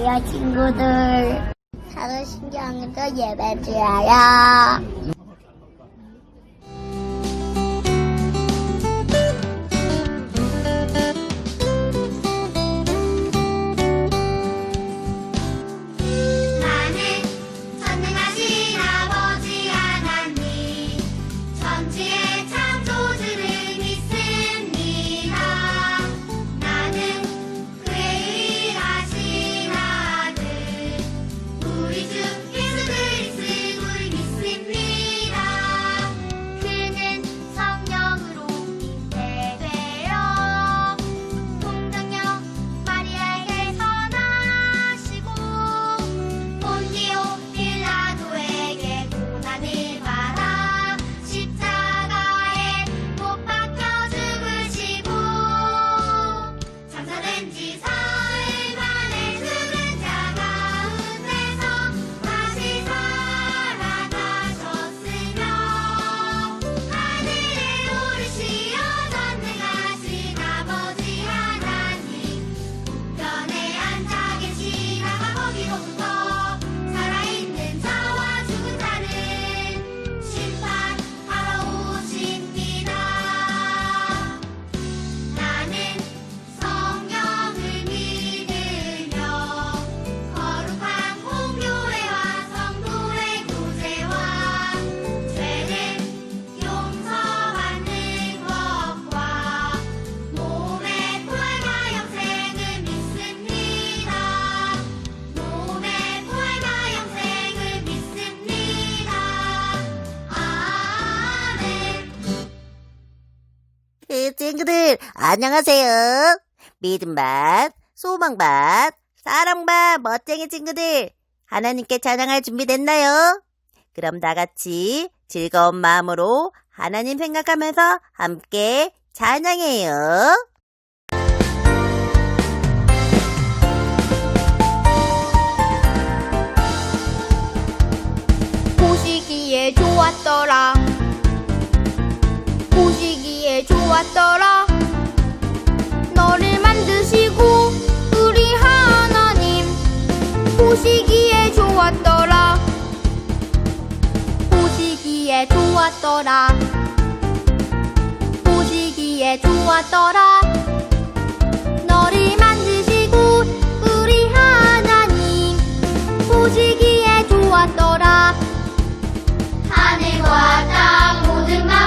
안녕하세요, 친구들. 사도신경으로 예배 드려요. 안녕하세요. 믿음밭, 소망밭, 사랑밭, 멋쟁이 친구들. 하나님께 찬양할 준비됐나요? 그럼 다 같이 즐거운 마음으로 하나님 생각하면서 함께 찬양해요. 보시기에 좋았더라. 보시기에 좋았더라. 보시기에 좋았더라. 보시기에 좋았더라. 보시기에 좋았더라. 너를 만드시고 우리 하나님. 보시기에 좋았더라. 하늘과 땅 모든 말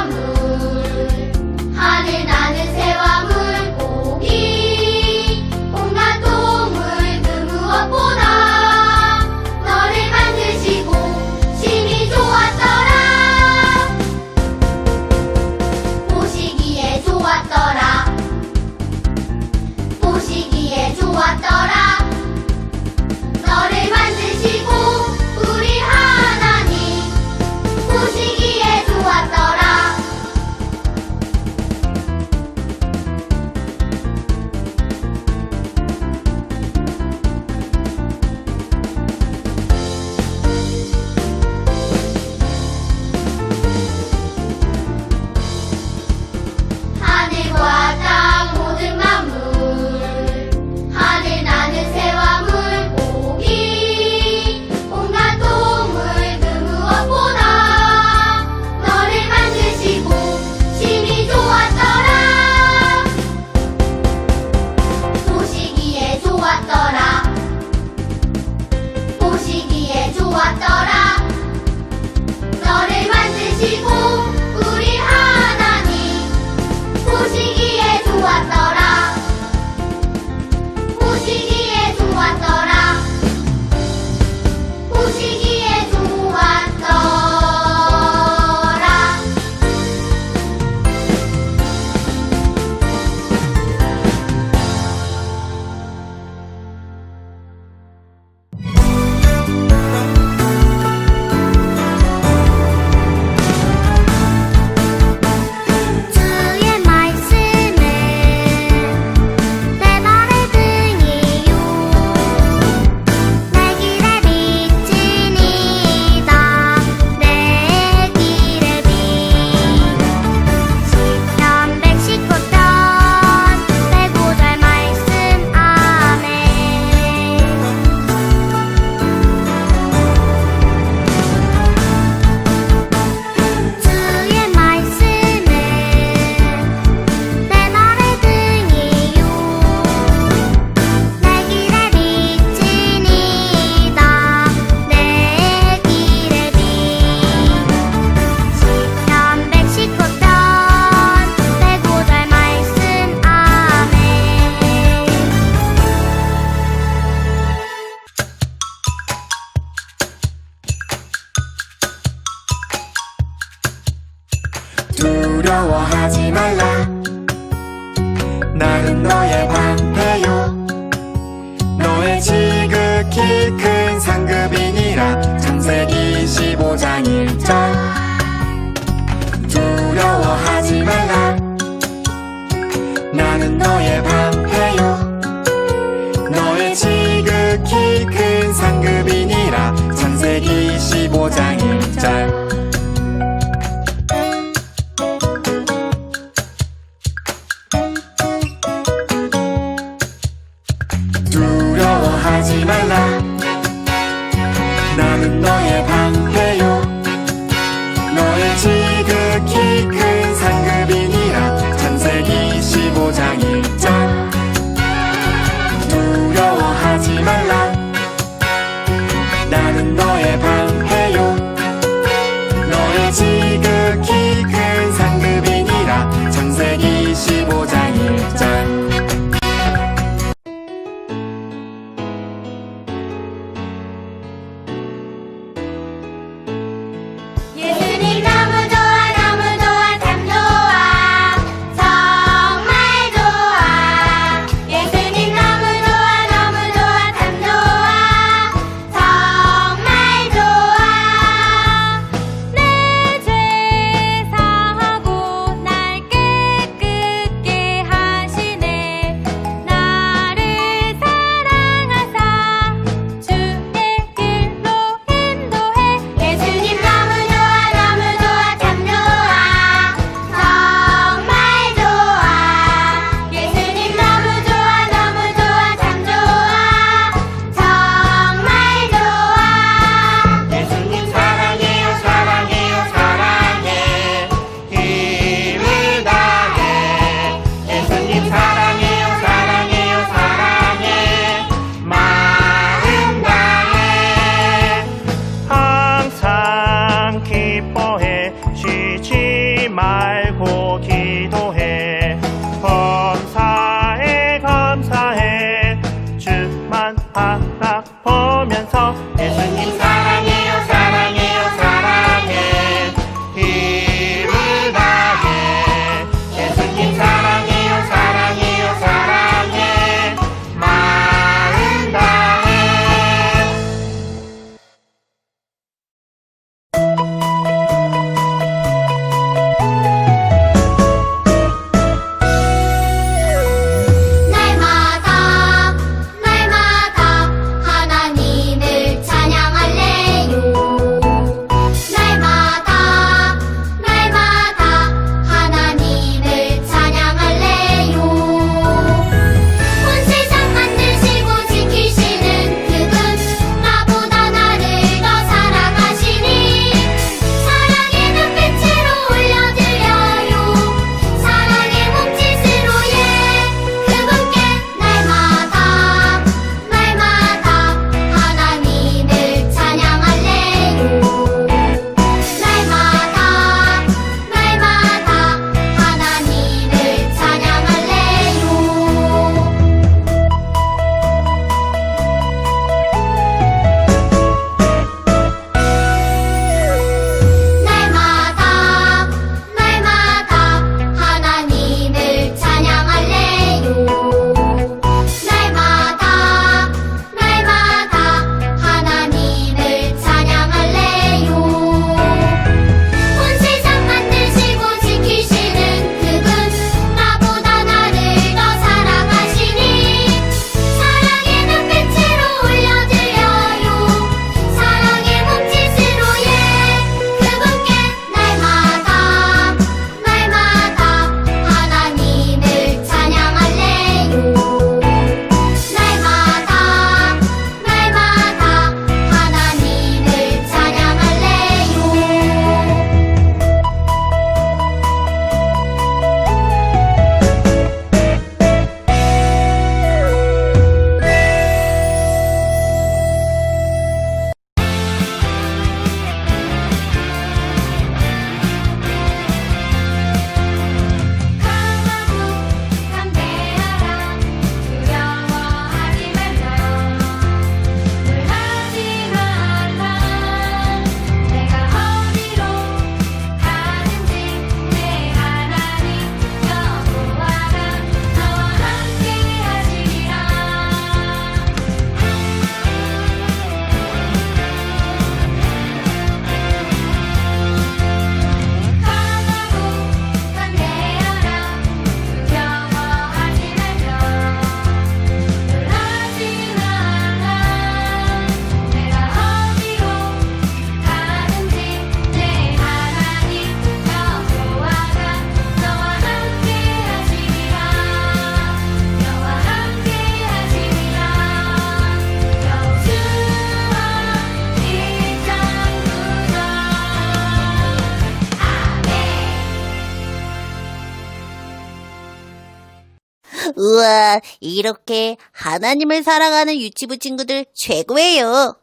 이렇게 하나님을 사랑하는 유치부 친구들 최고예요.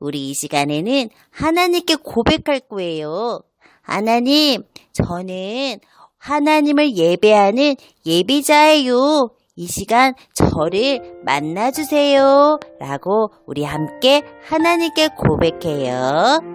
우리 이 시간에는 하나님께 고백할 거예요. 하나님, 저는 하나님을 예배하는 예비자예요. 이 시간 저를 만나주세요. 라고 우리 함께 하나님께 고백해요.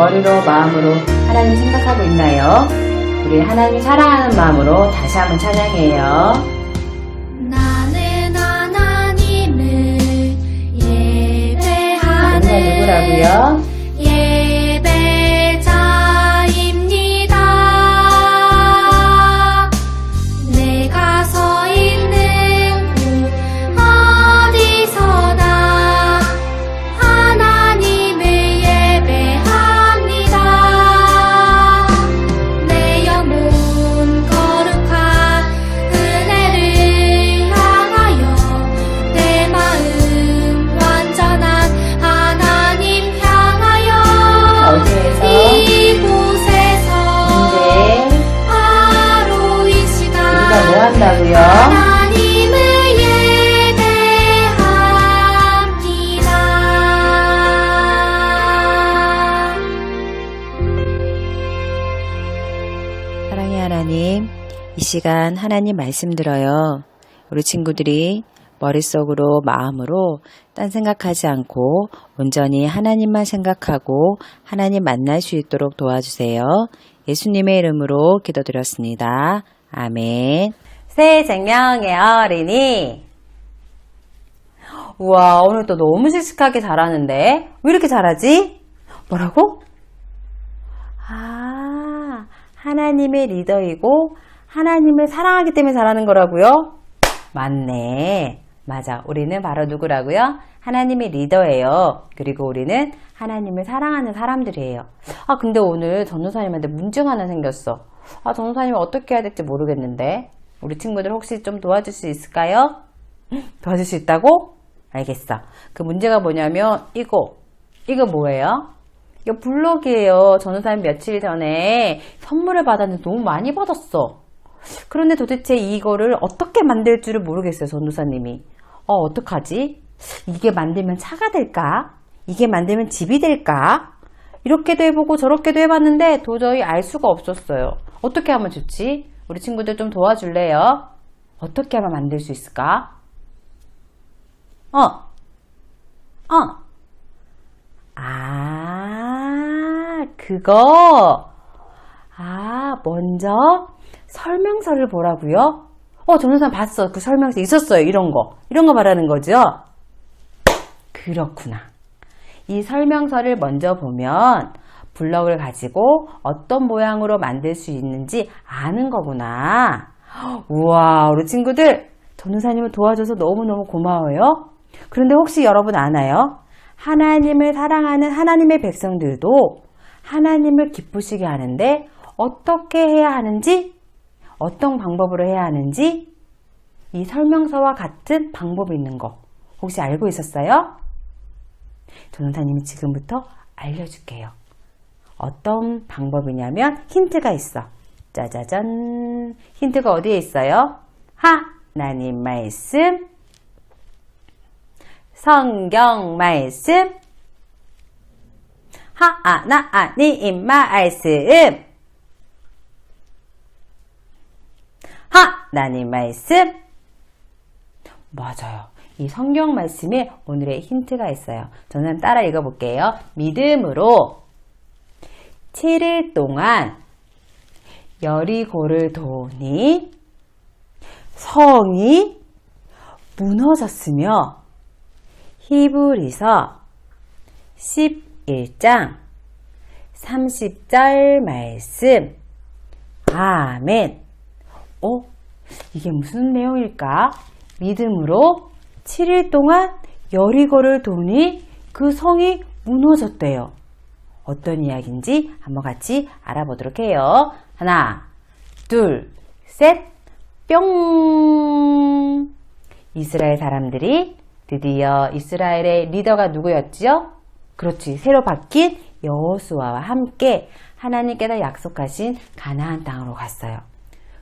머리로 마음으로 하나님 생각하고 있나요? 우리 하나님 사랑하는 마음으로 다시 한번 찬양해요. 누구라고요? 하나님 말씀 들어요. 우리 친구들이 머릿속으로 마음으로 딴 생각하지 않고 온전히 하나님만 생각하고 하나님 만날 수 있도록 도와주세요. 예수님의 이름으로 기도드렸습니다. 아멘. 새 생명의 어린이. 우와, 오늘 또 너무 씩씩하게 잘하는데? 왜 이렇게 잘하지? 뭐라고? 아, 하나님의 리더이고 하나님을 사랑하기 때문에 잘하는 거라고요? 맞네. 맞아. 우리는 바로 누구라고요? 하나님의 리더예요. 그리고 우리는 하나님을 사랑하는 사람들이에요. 아, 근데 오늘 전도사님한테 문제가 하나 생겼어. 아, 전도사님 어떻게 해야 될지 모르겠는데. 우리 친구들 혹시 좀 도와줄 수 있을까요? 도와줄 수 있다고? 알겠어. 그 문제가 뭐냐면 이거. 이거 뭐예요? 이거 블럭이에요. 전우사님 며칠 전에 선물을 받았는데 너무 많이 받았어. 그런데 도대체 이거를 어떻게 만들 줄을 모르겠어요. 전우사님이. 어, 어떡하지? 이게 만들면 차가 될까? 이게 만들면 집이 될까? 이렇게도 해보고 저렇게도 해봤는데 도저히 알 수가 없었어요. 어떻게 하면 좋지? 우리 친구들 좀 도와줄래요? 어떻게 하면 만들 수 있을까? 어, 어. 아, 그거. 아, 먼저 설명서를 보라고요? 어, 전우산 봤어. 그 설명서 있었어요. 이런 거. 이런 거 말하는 거죠? 그렇구나. 이 설명서를 먼저 보면 블럭을 가지고 어떤 모양으로 만들 수 있는지 아는 거구나. 우와, 우리 친구들, 전우사님을 도와줘서 너무너무 고마워요. 그런데 혹시 여러분 아나요? 하나님을 사랑하는 하나님의 백성들도 하나님을 기쁘시게 하는데 어떻게 해야 하는지, 어떤 방법으로 해야 하는지 이 설명서와 같은 방법이 있는 거 혹시 알고 있었어요? 전원사님이 지금부터 알려줄게요. 어떤 방법이냐면 힌트가 있어. 짜자잔. 힌트가 어디에 있어요? 하나님 말씀, 성경 말씀, 하나님 말씀, 하 하나님 말씀. 맞아요. 이 성경 말씀에 오늘의 힌트가 있어요. 저는 따라 읽어볼게요. 믿음으로 7일 동안 여리고를 도니 성이 무너졌으며 히브리서 11장 30절 말씀 아멘 어? 이게 무슨 내용일까? 믿음으로 7일 동안 여리고를 도니 그 성이 무너졌대요. 어떤 이야기인지 한번 같이 알아보도록 해요. 하나, 둘, 셋, 뿅! 이스라엘 사람들이 드디어 이스라엘의 리더가 누구였지요? 그렇지. 새로 바뀐 여호수아와 함께 하나님께서 약속하신 가나안 땅으로 갔어요.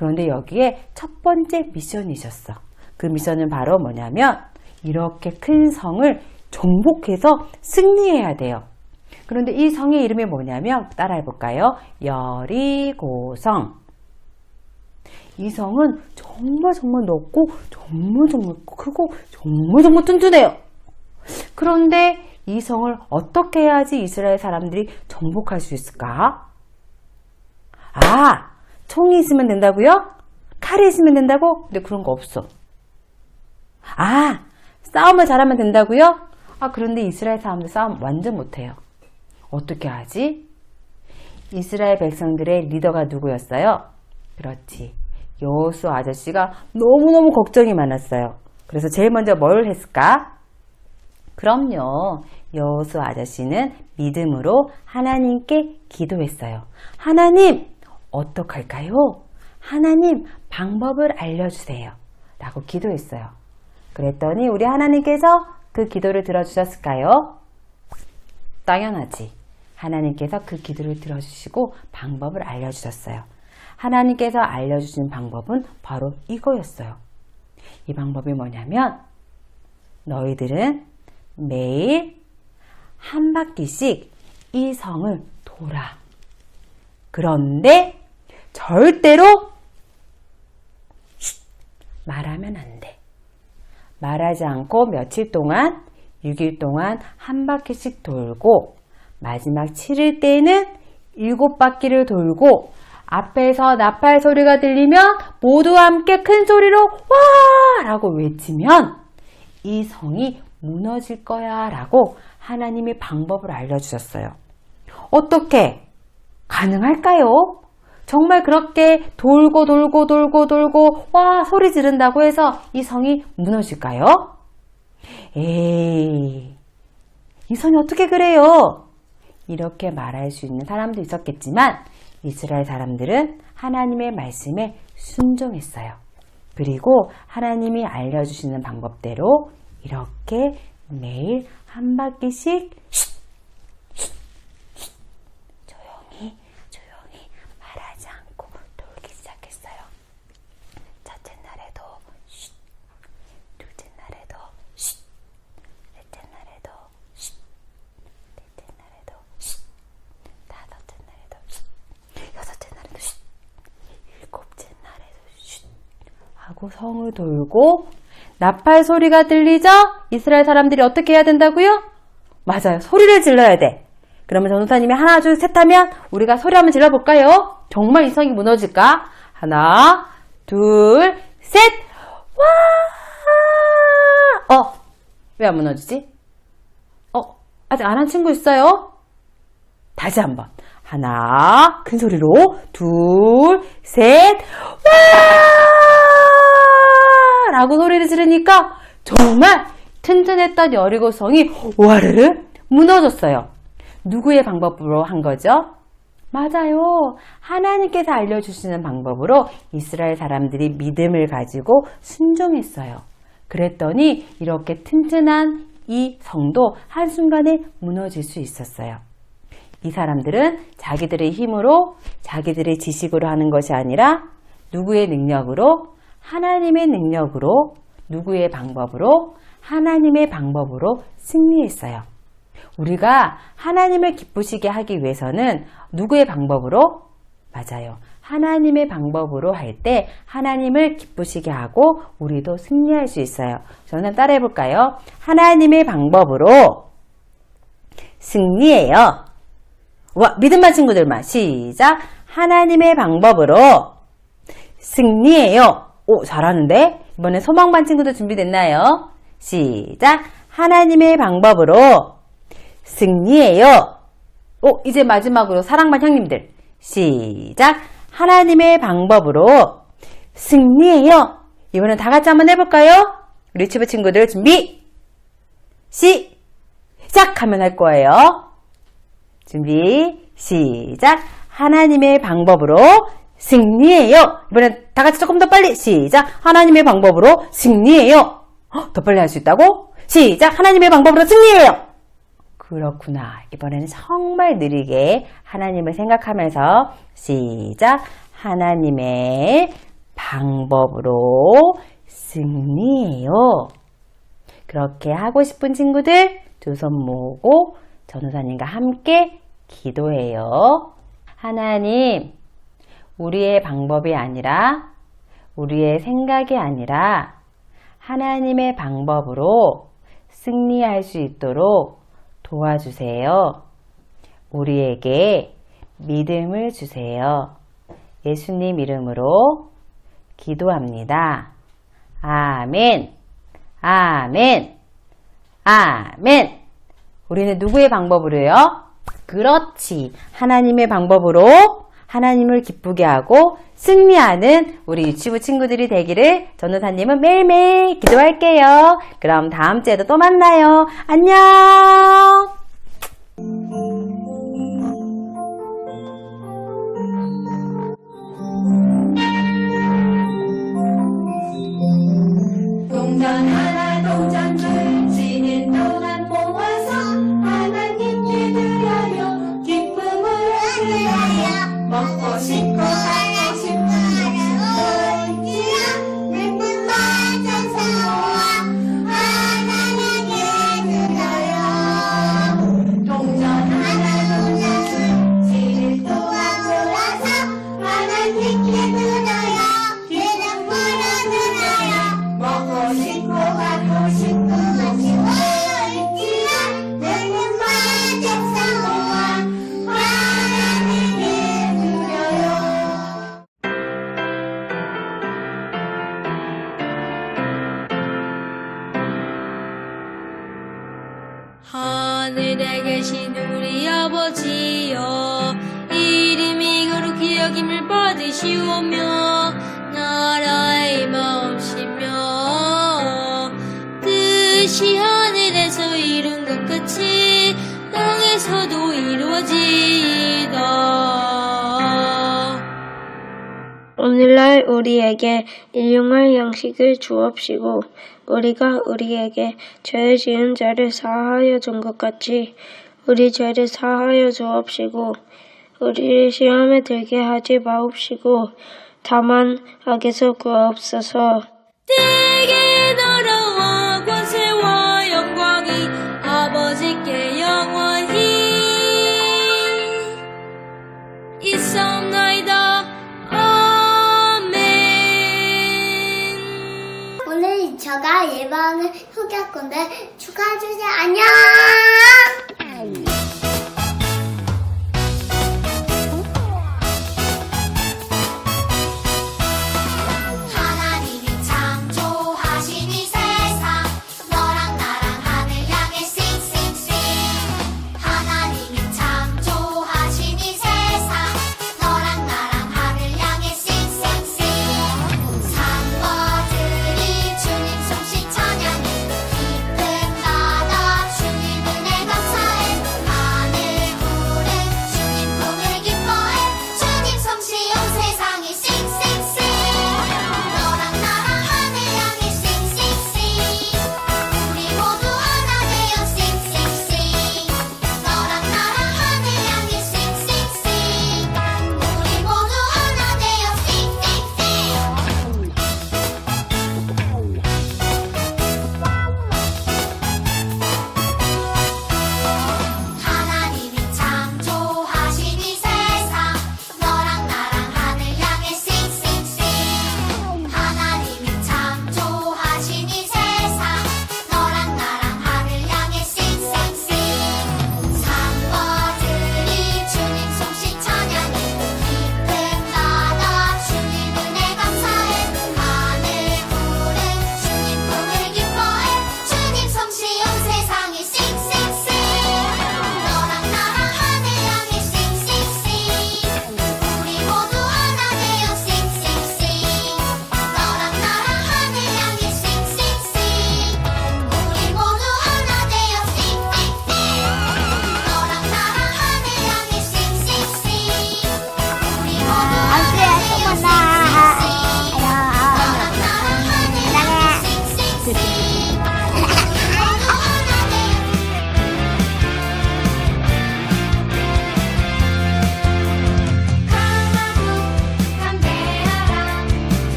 그런데 여기에 첫 번째 미션이 있었어. 그 미션은 바로 뭐냐면 이렇게 큰 성을 정복해서 승리해야 돼요. 그런데 이 성의 이름이 뭐냐면 따라해 볼까요? 여리고성. 이 성은 정말 정말 넓고 정말 정말 크고 정말 정말 튼튼해요. 그런데 이 성을 어떻게 해야지 이스라엘 사람들이 정복할 수 있을까? 아, 총이 있으면 된다고요? 칼이 있으면 된다고? 근데 그런 거 없어. 아, 싸움을 잘하면 된다고요? 아, 그런데 이스라엘 사람들 싸움 완전 못해요. 어떻게 하지? 이스라엘 백성들의 리더가 누구였어요? 그렇지. 여호수 아저씨가 너무너무 걱정이 많았어요. 그래서 제일 먼저 뭘 했을까? 그럼요. 여호수 아저씨는 믿음으로 하나님께 기도했어요. 하나님, 어떡할까요? 하나님, 방법을 알려주세요. 라고 기도했어요. 그랬더니 우리 하나님께서 그 기도를 들어주셨을까요? 당연하지. 하나님께서 그 기도를 들어주시고 방법을 알려주셨어요. 하나님께서 알려주신 방법은 바로 이거였어요. 이 방법이 뭐냐면 너희들은 매일 한 바퀴씩 이 성을 돌아. 그런데 절대로 쉿, 말하면 안 돼. 말하지 않고 며칠 동안, 6일 동안 한 바퀴씩 돌고, 마지막 7일 때에는 7바퀴를 돌고, 앞에서 나팔 소리가 들리면 모두 함께 큰 소리로 와! 라고 외치면 이 성이 무너질 거야 라고 하나님이 방법을 알려주셨어요. 어떻게? 가능할까요? 정말 그렇게 돌고 돌고 돌고 돌고 와 소리 지른다고 해서 이 성이 무너질까요? 에이 이 성이 어떻게 그래요? 이렇게 말할 수 있는 사람도 있었겠지만 이스라엘 사람들은 하나님의 말씀에 순종했어요. 그리고 하나님이 알려주시는 방법대로 이렇게 매일 한 바퀴씩 쉿, 쉿, 쉿, 조용히 조용히 말하지 않고 돌기 시작했어요. 첫째 날에도 쉿, 둘째 날에도 쉿, 넷째 날에도 쉿, 넷째 날에도 쉿, 다섯째 날에도 쉿, 여섯째 날에도 쉿, 일곱째 날에도 쉿 하고 성을 돌고 나팔 소리가 들리죠? 이스라엘 사람들이 어떻게 해야 된다고요? 맞아요. 소리를 질러야 돼. 그러면 전도사님이 하나, 둘, 셋 하면 우리가 소리 한번 질러볼까요? 정말 이 성이 무너질까? 하나, 둘, 셋! 와! 어, 왜 안 무너지지? 어, 아직 안 한 친구 있어요? 다시 한 번. 하나, 큰 소리로, 둘, 셋, 와! 라고 소리를 지르니까 정말 튼튼했던 여리고성이 와르르 무너졌어요. 누구의 방법으로 한 거죠? 맞아요. 하나님께서 알려주시는 방법으로 이스라엘 사람들이 믿음을 가지고 순종했어요. 그랬더니 이렇게 튼튼한 이 성도 한순간에 무너질 수 있었어요. 이 사람들은 자기들의 힘으로 자기들의 지식으로 하는 것이 아니라 누구의 능력으로 하나님의 능력으로 누구의 방법으로 하나님의 방법으로 승리했어요. 우리가 하나님을 기쁘시게 하기 위해서는 누구의 방법으로? 맞아요. 하나님의 방법으로 할 때 하나님을 기쁘시게 하고 우리도 승리할 수 있어요. 저는 따라 해 볼까요? 하나님의 방법으로 승리해요. 와, 믿음만 친구들만 시작. 하나님의 방법으로 승리해요. 오, 잘하는데? 이번에 소망반 친구들 준비됐나요? 시작. 하나님의 방법으로 승리해요. 오, 이제 마지막으로 사랑반 형님들. 시작. 하나님의 방법으로 승리해요. 이번엔 다 같이 한번 해볼까요? 우리 유튜브 친구들 준비. 시작 하면 할 거예요. 준비. 시작. 하나님의 방법으로 승리해요. 이번엔 다 같이 조금 더 빨리. 시작. 하나님의 방법으로 승리해요. 헉, 더 빨리 할 수 있다고? 시작. 하나님의 방법으로 승리해요. 그렇구나. 이번에는 정말 느리게 하나님을 생각하면서 시작. 하나님의 방법으로 승리해요. 그렇게 하고 싶은 친구들 두 손 모으고 전우사님과 함께 기도해요. 하나님, 우리의 방법이 아니라 우리의 생각이 아니라 하나님의 방법으로 승리할 수 있도록 도와주세요. 우리에게 믿음을 주세요. 예수님 이름으로 기도합니다. 아멘. 아멘. 아멘. 우리는 누구의 방법으로요? 그렇지. 하나님의 방법으로 하나님을 기쁘게 하고 승리하는 우리 유치부 친구들이 되기를 전도사님은 매일매일 기도할게요. 그럼 다음 주에도 또 만나요. 안녕! 동전 오늘날 우리에게 일용할 양식을 주옵시고 우리가 우리에게 죄 지은 자를 사하여 준 것 같이 우리 죄를 사하여 주옵시고 우리를 시험에 들게 하지 마옵시고 다만 악에서 구하옵소서. 되게 나라와 저가 예방을 소개할 건데 축하해주세요. 안녕!